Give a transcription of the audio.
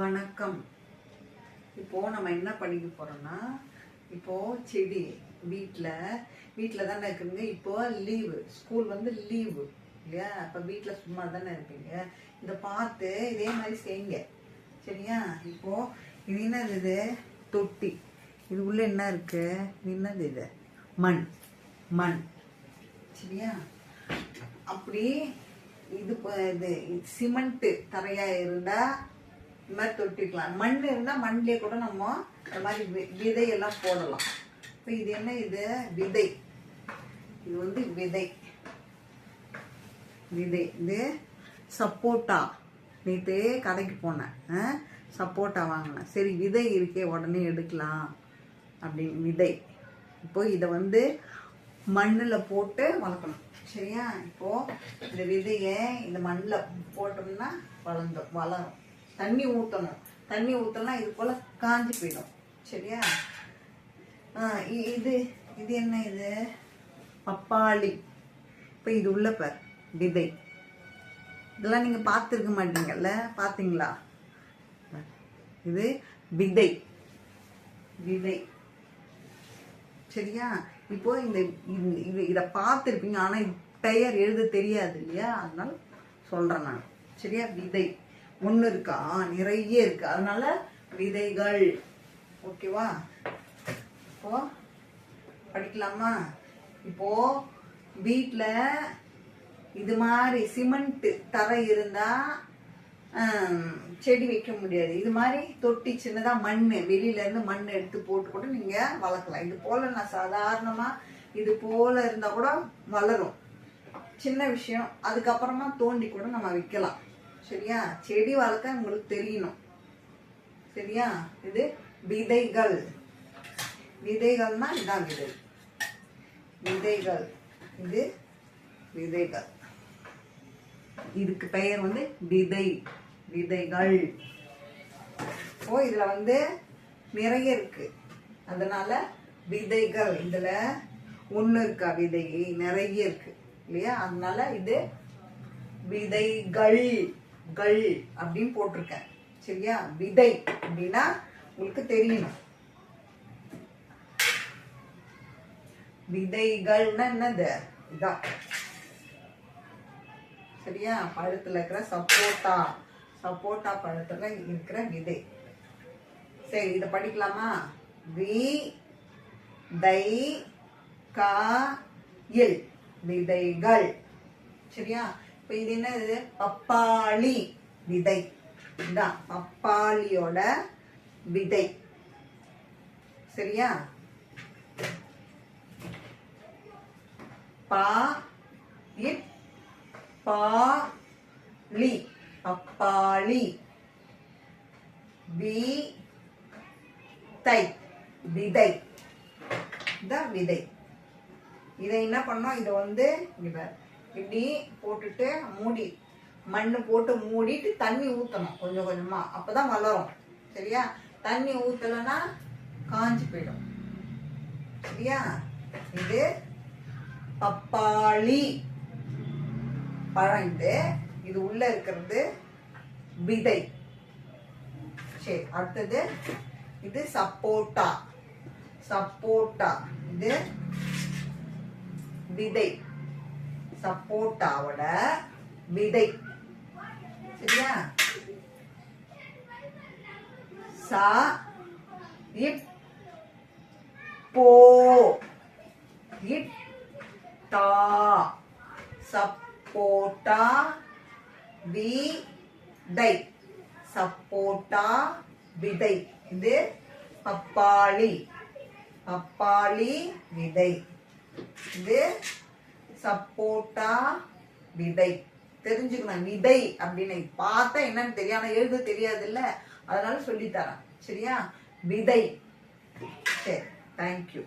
வணக்கம். இப்போ நம்ம என்ன பண்ணிக்க போறோம்னா இப்போ செடி வீட்டில் வீட்டில் தானே இருக்குங்க. இப்போ லீவு ஸ்கூல் வந்து லீவு இல்லையா? அப்போ வீட்டில் சும்மா தானே இருப்பீங்க. இதை பார்த்து இதே மாதிரி செய்யுங்க. சரியா? இப்போ இது என்னது இது? தொட்டி. இது உள்ள என்ன இருக்கு? இது என்னது இது? மண். மண். சரியா? அப்படி இது இது சிமெண்ட்டு தரையாக இருந்தால் இந்த மாதிரி தொட்டிக்கலாம் மண் இருந்தால் மண்ணிலே கூட நம்ம இந்த மாதிரி வி- விதையெல்லாம் போடலாம். இப்போ இது என்ன இது? விதை. இது வந்து விதை. விதை. இது சப்போட்டா. நேற்று கடைக்கு போனேன். ஆ? சப்போட்டா வாங்கினேன். சரி விதை இருக்கே உடனே எடுக்கலாம். அப்படின்னு விதை. இப்போ இதை வந்து மண்ணில் போட்டு வளர்க்கணும். சரியா? இப்போ இந்த விதையை இந்த மண்ணில் போட்டோம்னா வளர்ந்து வளரும். தண்ணி ஊற்றணும் தண்ணி ஊற்றலாம் இது போல் காஞ்சி போயிடும். சரியா? ஆ, இது இது என்ன இது? பப்பாளி. இப்போ இது உள்ள பார் விதை. இதெல்லாம் நீங்கள் பார்த்துருக்க மாட்டீங்கல்ல? பார்த்தீங்களா? இது விதை. விதை. சரியா? இப்போ இந்த இது இதை பார்த்துருப்பீங்க ஆனால் பெயர் எழுத தெரியாது இல்லையா? அதனால சொல்கிறேன் நான். சரியா? விதை. ஒன்று இருக்கா? நிறைய இருக்கு. அதனால விதைகள். ஓகேவா? இப்போ படிக்கலாமா? இப்போ வீட்டில் இது மாதிரி சிமெண்ட் தரை இருந்தா செடி வைக்க முடியாது. இது மாதிரி தொட்டி சின்னதாக மண் வெளியிலேருந்து மண் எடுத்து போட்டு கூட நீங்கள் வளர்க்கலாம். இது போல் நான் சாதாரணமாக இது போல் இருந்தால் கூட வளரும். சின்ன விஷயம். அதுக்கப்புறமா தோண்டி கூட நம்ம வைக்கலாம். சரியா? செடி வளர்க்க உங்களுக்கு தெரியணும். சரியா? இது விதைகள். விதைகள்னா இதான் விதை. விதைகள். இது விதைகள். இதுக்கு பெயர் வந்து விதை. விதைகள். ஓ இதுல வந்து நிறைய இருக்கு. அதனால விதைகள். இதுல ஒன்று இருக்கா? விதை. நிறைய இருக்கு. இல்லையா? அதனால இது விதைகள். கள் அப்படின்னு போட்டிருக்கேன். சரியா? விதை அப்படின்னா உங்களுக்கு தெரியணும் விதைகள்னா என்னது? இதான். சரியா? பழத்துல இருக்கிற சப்போட்டா. சப்போட்டா பழத்துல இருக்கிற விதை. சரி இதை படிக்கலாமா? வி தை கா இல் விதைகள். சரியா? இப்போ இது என்னது? பப்பாளி விதை. இதான் பப்பாளியோட விதை. சரியா? பா பாளி. பப்பாளி வி தை விதை. இதான் விதை. இதை என்ன பண்ணோம்? இதை வந்து இவர் இப்படி போட்டுட்டு மூடி மண்ணு போட்டு மூடிட்டு தண்ணி ஊற்றணும் கொஞ்சம் கொஞ்சமா. அப்பதான் வளரும். சரியா? தண்ணி ஊத்தலைன்னா காஞ்சு போயிடும். சரியா? இது பப்பாளி பழம் இது. இது உள்ள இருக்கிறது விதை. சரி அடுத்தது இது சப்போட்டா. சப்போட்டா இது விதை. சப்போட்டாவோட விதை சரியா? சா இப் போ. இட் டா சப்போட்டா விதை சப்போட்டா விதை இது பப்பாளி. பப்பாளி விதை இது சப்போட்டா விதை. தெரிஞ்சுக்கணும் விதை அப்படின்னு பார்த்தா என்னன்னு தெரியும். எழுத தெரியாது இல்ல அதனால சொல்லித்தரேன் சரியா? விதை. சரி தேங்க்யூ